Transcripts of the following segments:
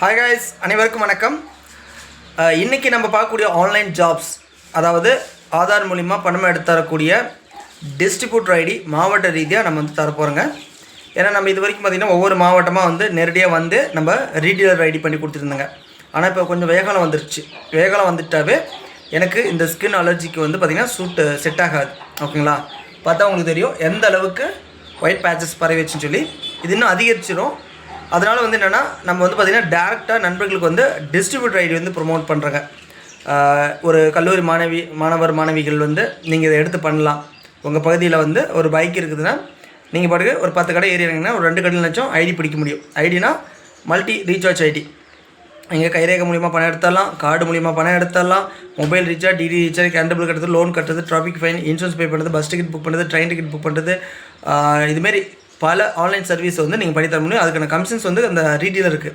Hi guys அனைவருக்கும் வணக்கம். இன்றைக்கி இன்னைக்கு நம்ம பார்க்கக்கூடிய ஆன்லைன் ஜாப்ஸ் அதாவது ஆதார் மூலிமா பணம் எடுத்து தரக்கூடிய டிஸ்ட்ரிபியூட்டர் ஐடி மாவட்ட ரீதியாக நம்ம வந்து தரப்போகிறோங்க ஏன்னா நம்ம இது வரைக்கும் பார்த்திங்கன்னா ஒவ்வொரு மாவட்டமாக வந்து நேரடியாக வந்து நம்ம ரீடீலர் ஐடி பண்ணி கொடுத்துருந்தோங்க. ஆனால் இப்போ கொஞ்சம் வேகாலம் வந்துருச்சு. வேகாலம் வந்துட்டாவே எனக்கு இந்த ஸ்கின் அலர்ஜிக்கு வந்து பார்த்திங்கன்னா சூட்டு செட் ஆகாது. ஓகேங்களா? பார்த்தா உங்களுக்கு தெரியும் எந்த அளவுக்கு ஒயிட் பேச்சஸ் பரவிச்சுன்னு சொல்லி. இது இன்னும் அதிகரிச்சிடும் அதனால் வந்து என்னென்னா நம்ம வந்து பார்த்திங்கன்னா டேரெக்டாக நண்பர்களுக்கு வந்து டிஸ்ட்ரிபியூட்டர் ஐடி வந்து ப்ரொமோட் பண்ணுறாங்க ஒரு கல்லூரி மாணவி மாணவர் மாணவிகள் வந்து நீங்கள் இதை எடுத்து பண்ணலாம். உங்கள் பகுதியில் வந்து ஒரு பைக் இருக்குதுன்னா நீங்கள் பாட்டுக்கு ஒரு பத்து கடை ஏறி இறங்கினா ஒரு ரெண்டு கடையில் லட்சம் ஐடி பிடிக்க முடியும். ஐடினா மல்டி ரீசார்ஜ் ஐடி நீங்கள் கைரேகை மூலியமாக பணம் எடுத்துடலாம் கார்டு மூலியமாக பணம் எடுத்துடலாம் mobile recharge DD recharge current bill கட்டுறது லோன் கட்டுறது டிராஃபிக் ஃபைன் இன்சூரன்ஸ் பே பண்ணுறது பஸ் டிக்கெட் புக் பண்ணுறது ட்ரெயின் டிக்கெட் புக் பண்ணுறது இதுமாரி பல ஆன்லைன் சர்வீஸ் வந்து நீங்கள் பண்ணி தர முடியும். அதுக்கான கமிஷன்ஸ் வந்து அந்த ரீடீலருக்கு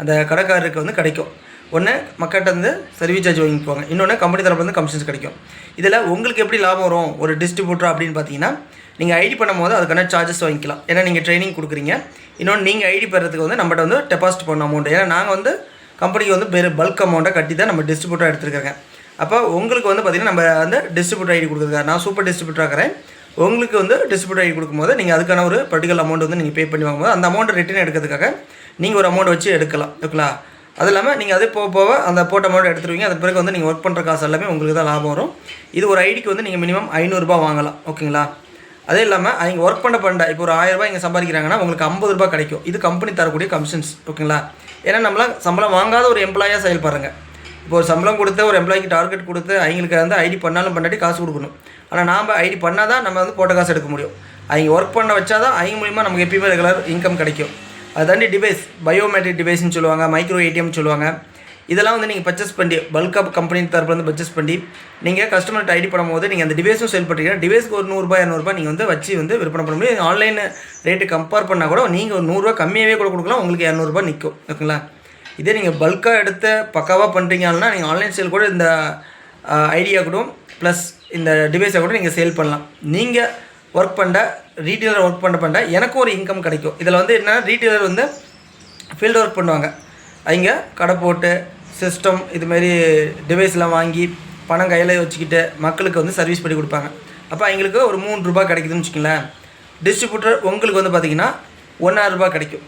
அந்த கடைக்காரருக்கு வந்து கிடைக்கும். ஒன்று மக்கள்கிட்ட வந்து சர்வீஸ் சார்ஜ் வாங்கிக்குவாங்க. இன்னொன்று கம்பெனி தரப்பு வந்து கமிஷன்ஸ் கிடைக்கும். இதில் உங்களுக்கு எப்படி லாபம் வரும்? ஒரு டிஸ்ட்ரிபியூட்டர் அப்படின்னு பார்த்தீங்கன்னா நீங்கள் ஐடி பண்ணும்போது அதுக்கான சார்ஜஸ் வாங்கிக்கலாம். ஏன்னா நீங்கள் ட்ரைனிங் கொடுக்குறீங்க. இன்னொன்று நீங்கள் ஐடி பெறதுக்கு வந்து நம்மகிட்ட வந்து டெபாசிட் பண்ண அமௌண்ட் ஏன்னா நாங்கள் வந்து கம்பெனிக்கு வந்து பெரு பல்க் அமௌண்ட்டை கட்டி தான் நம்ம டிஸ்ட்ரிபியூட்டர் எடுத்துருக்காங்க. அப்போ உங்களுக்கு வந்து பார்த்திங்கன்னா நம்ம வந்து டிஸ்ட்ரிபியூட்டர் ஐடி கொடுக்குறதுக்காக நான் சூப்பர் டிஸ்ட்ரிபியூட்டர் ஆகிறேன் உங்களுக்கு வந்து டிஸ்ட்ரிபியூட் ஐடி கொடுக்கும்போது நீங்கள் அதுக்கான ஒரு பர்டிகுலர் அமௌண்ட் வந்து நீங்கள் பே பண்ணி வாங்கும்போது அந்த அமௌண்ட்டை ரிட்டர்ன் எடுக்கிறதுக்காக நீங்கள் ஒரு அமௌண்ட் வச்சு எடுக்கலாம். ஓகேங்களா அது இல்லாமல் நீங்கள் அதே போக போக அந்த போட்ட அமௌண்ட் எடுத்துருவீங்க. அதுக்கு பிறகு வந்து நீங்கள் ஒர்க் பண்ணுற காசு எல்லாமே உங்களுக்கு தான் லாபம் வரும். இது ஒரு ஐடிக்கு வந்து நீங்கள் மினிமம் ஐநூறுரூபா வாங்கலாம். ஓகேங்களா அதே இல்லாமல் அவங்க ஒர்க் பண்ண பண்ண இப்போ ஒரு ஆயிரம் ரூபாய் இங்கே சம்பாதிக்கிறாங்கன்னா உங்களுக்கு ஐம்பது ரூபாய் கிடைக்கும். இது கம்பெனி தரக்கூடிய கமிஷன்ஸ் ஓகேங்களா ஏன்னா நம்மளாம் சம்பளம் வாங்காத ஒரு எம்ப்ளாயாக செயல்படுறங்க. இப்போ ஒரு சம்பளம் கொடுத்து ஒரு எம்ப்ளாய்க்கு டார்கெட் கொடுத்து அவங்களுக்கு வந்து ஐடி பண்ணாலும் பண்ணாட்டி காசு கொடுக்கணும். ஆனால் நாம் ஐடி பண்ணால் தான் நம்ம வந்து போட்ட காசு எடுக்க முடியும். அவங்க ஒர்க் பண்ண வச்சா தான் அவங்க மூலிமா நமக்கு எப்பயுமே ரெகுலர் இன்கம் கிடைக்கும். அது தாண்டி டிவைஸ் பயோமெட்ரிக் டிவைஸ்னு சொல்லுவாங்க மைக்ரோ ஏடிஎம் சொல்லுவாங்க. இதெல்லாம் வந்து நீங்கள் பர்ச்சேஸ் பண்ணி பல்காக கம்பெனி தரப்புலேருந்து வந்து பர்ச்சேஸ் பண்ணி நீங்கள் கஸ்டமர்கிட்ட ஐடி பண்ணும்போது நீங்கள் அந்த டிவைஸும் செல் பண்ணுறீங்கன்னா டிவைஸ்க்கு ஒரு நூறுரூபா இரநூறுபா நீங்கள் வந்து வச்சு வந்து விற்பனை பண்ண முடியும். ஆன்லைன் ரேட்டு கம்பேர் பண்ணால் கூட நீங்கள் ஒரு நூறுரூவா கம்மியாகவே கூட கொடுக்கலாம் உங்களுக்கு இரநூறுபா நிற்கும் ஓகேங்களா? இதே நீங்கள் பல்காக எடுத்து பக்காவாக பண்ணுறீங்கன்னா நீங்கள் ஆன்லைன் சேல் கூட இந்த ஐடியா கூட ப்ளஸ் இந்த டிவைஸை கூட நீங்கள் சேல் பண்ணலாம். நீங்கள் ஒர்க் பண்ண ரீட்டெயிலர் ஒர்க் பண்ண பண்ண எனக்கும் ஒரு இன்கம் கிடைக்கும். இதில் வந்து என்ன ரீட்டெயிலர் வந்து ஃபீல்டு ஒர்க் பண்ணுவாங்க. அவங்க கடை போட்டு சிஸ்டம் இதுமாரி டிவைஸ்லாம் வாங்கி பணம் கையில் வச்சுக்கிட்டு மக்களுக்கு வந்து சர்வீஸ் பண்ணி கொடுப்பாங்க. அப்போ அவங்களுக்கு ஒரு மூணு ரூபா கிடைக்குதுன்னு வச்சுக்கோங்களேன். டிஸ்ட்ரிபியூட்டர் உங்களுக்கு வந்து பார்த்தீங்கன்னா ஒன்றாயிரம் ரூபாய் கிடைக்கும்.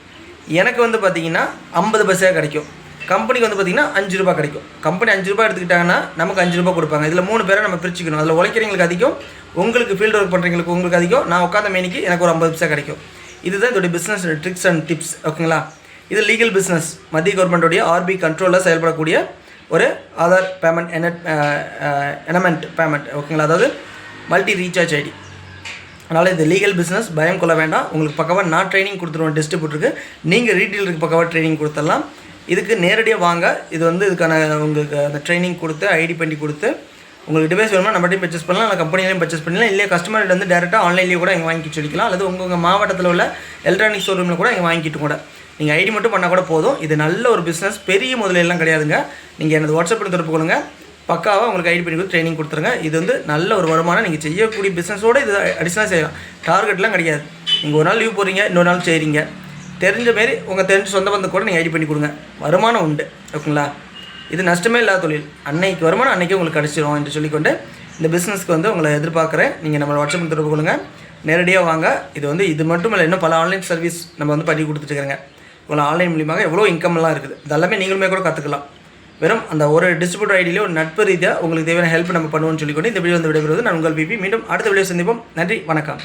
எனக்கு வந்து பார்த்தீங்கன்னா ஐம்பது பைசா கிடைக்கும். கம்பெனிக்கு வந்து பார்த்தீங்கன்னா அஞ்சு ரூபா கிடைக்கும். கம்பெனி அஞ்சு ரூபாய் எடுத்துக்கிட்டாங்கன்னா நமக்கு அஞ்சு ரூபாய் கொடுப்பாங்க. இதில் மூணு பேரை நம்ம பிரிச்சுக்கணும். அதில் உழைக்கிறவங்களுக்கு அதிகம் உங்களுக்கு ஃபீல்டு ஒர்க் பண்ணுறவங்களுக்கு உங்களுக்கு அதிகம். நான் உட்காந்த மேனிக்கு எனக்கு ஒரு ஐம்பது பைசா கிடைக்கும். இதுதான் இதோடைய பிஸ்னஸ் ட்ரிக்ஸ் அண்ட் டிப்ஸ் ஓகேங்களா இது லீகல் பிஸ்னஸ் மத்திய கவர்மெண்ட்டுடைய ஆர்பி கண்ட்ரோலில் செயல்படக்கூடிய ஒரு ஆதார் பேமெண்ட் என எனமெண்ட் பேமெண்ட் ஓகேங்களா அதாவது மல்டி ரீசார்ஜ் ஐடி அதனால் இது லீகல் பிஸ்னஸ் பயம் கொள்ள வேண்டாம். உங்களுக்கு பக்கவாக நான் ட்ரைனிங் கொடுத்துருவேன் டிஸ்ட்ரிபியூட்டருக்கு நீங்கள் ரீட்டெயிலருக்கு பக்கவாக ட்ரைனிங் கொடுத்துடலாம். இதுக்கு நேரடியாக வாங்க. இது வந்து இதுக்கான உங்களுக்கு அந்த ட்ரைனிங் கொடுத்து ஐடி பண்ணி கொடுத்து உங்களுக்கு டிவைஸ் வேணுமா நம்மகிட்டையும் பர்ச்சேஸ் பண்ணலாம். இல்லை கம்பெனிலையும் பர்ச்சேஸ் பண்ணலாம் இல்லை கஸ்டமர்கிட்ட வந்து டேரெக்டாக ஆன்லைன்லேயே கூட இங்கே வாங்கி சொல்லிக்கலாம் அல்லது உங்கள் உங்கள் மாவட்டத்தில் உள்ள எலக்ட்ரானிக் ஷோரூமில் கூட இங்கே வாங்கிட்டு கூட. நீங்கள் ஐடி மட்டும் பண்ணால் கூட போதும். இது நல்ல ஒரு பிஸ்னஸ் பெரிய முதலெல்லாம் கிடையாதுங்க. நீங்கள் எனது வாட்ஸ்அப்பில் தொடர்பு கொள்ளுங்கள் பக்காவாக உங்களுக்கு ஐடி பண்ணி கொடுத்து ட்ரைனிங் கொடுத்துருங்க. இது வந்து நல்ல ஒரு வருமானம். நீங்கள் செய்யக்கூடிய பிஸ்னஸோடு இது அடிஷனலாக செய்யலாம். டார்கெட்லாம் கிடையாது நீங்கள் ஒரு நாள் லீவ் போகிறீங்க இன்னொரு நாள் செய்கிறீங்க தெரிஞ்ச மாரி உங்கள் தெரிஞ்ச சொந்த பந்தம் கூட நீங்கள் ஐடி பண்ணி கொடுங்க. வருமானம் உண்டு. ஓகேங்களா? இது நஷ்டமே இல்லாத தொழில். அன்னைக்கு வருமானம் அன்னைக்கு உங்களுக்கு கிடச்சிரும் என்று சொல்லிக்கொண்டு இந்த பிஸ்னஸ்க்கு வந்து உங்களை எதிர்பார்க்குறேன். நீங்கள் நம்மளை வாட்ஸ்அப் தொடர்பு கொள்ளுங்க. நேரடியாக வாங்க. இது வந்து இது மட்டும் இல்லை இன்னும் பல ஆன்லைன் சர்வீஸ் நம்ம வந்து பண்ணி கொடுத்துட்டுருக்காங்க உங்களை ஆன்லைன் மூலியமாக எவ்வளோ இன்கம்லாம் இருக்குது. இதெல்லாமே நீங்களுமே கூட கற்றுக்கலாம் வெறும் அந்த ஒரு டிஸ்ட்ரிபியூட்டர் ஐடியிலே ஒரு நட்பு ரீதியாக உங்களுக்கு தேவையான ஹெல்ப் நம்ம பண்ணுவோம்னு சொல்லிக்கொண்டு இந்த வீடியோ வந்து விடைபெறுவது நான் உங்கள் பிபி மீண்டும் அடுத்த வீடியோ சந்திப்போம். நன்றி வணக்கம்.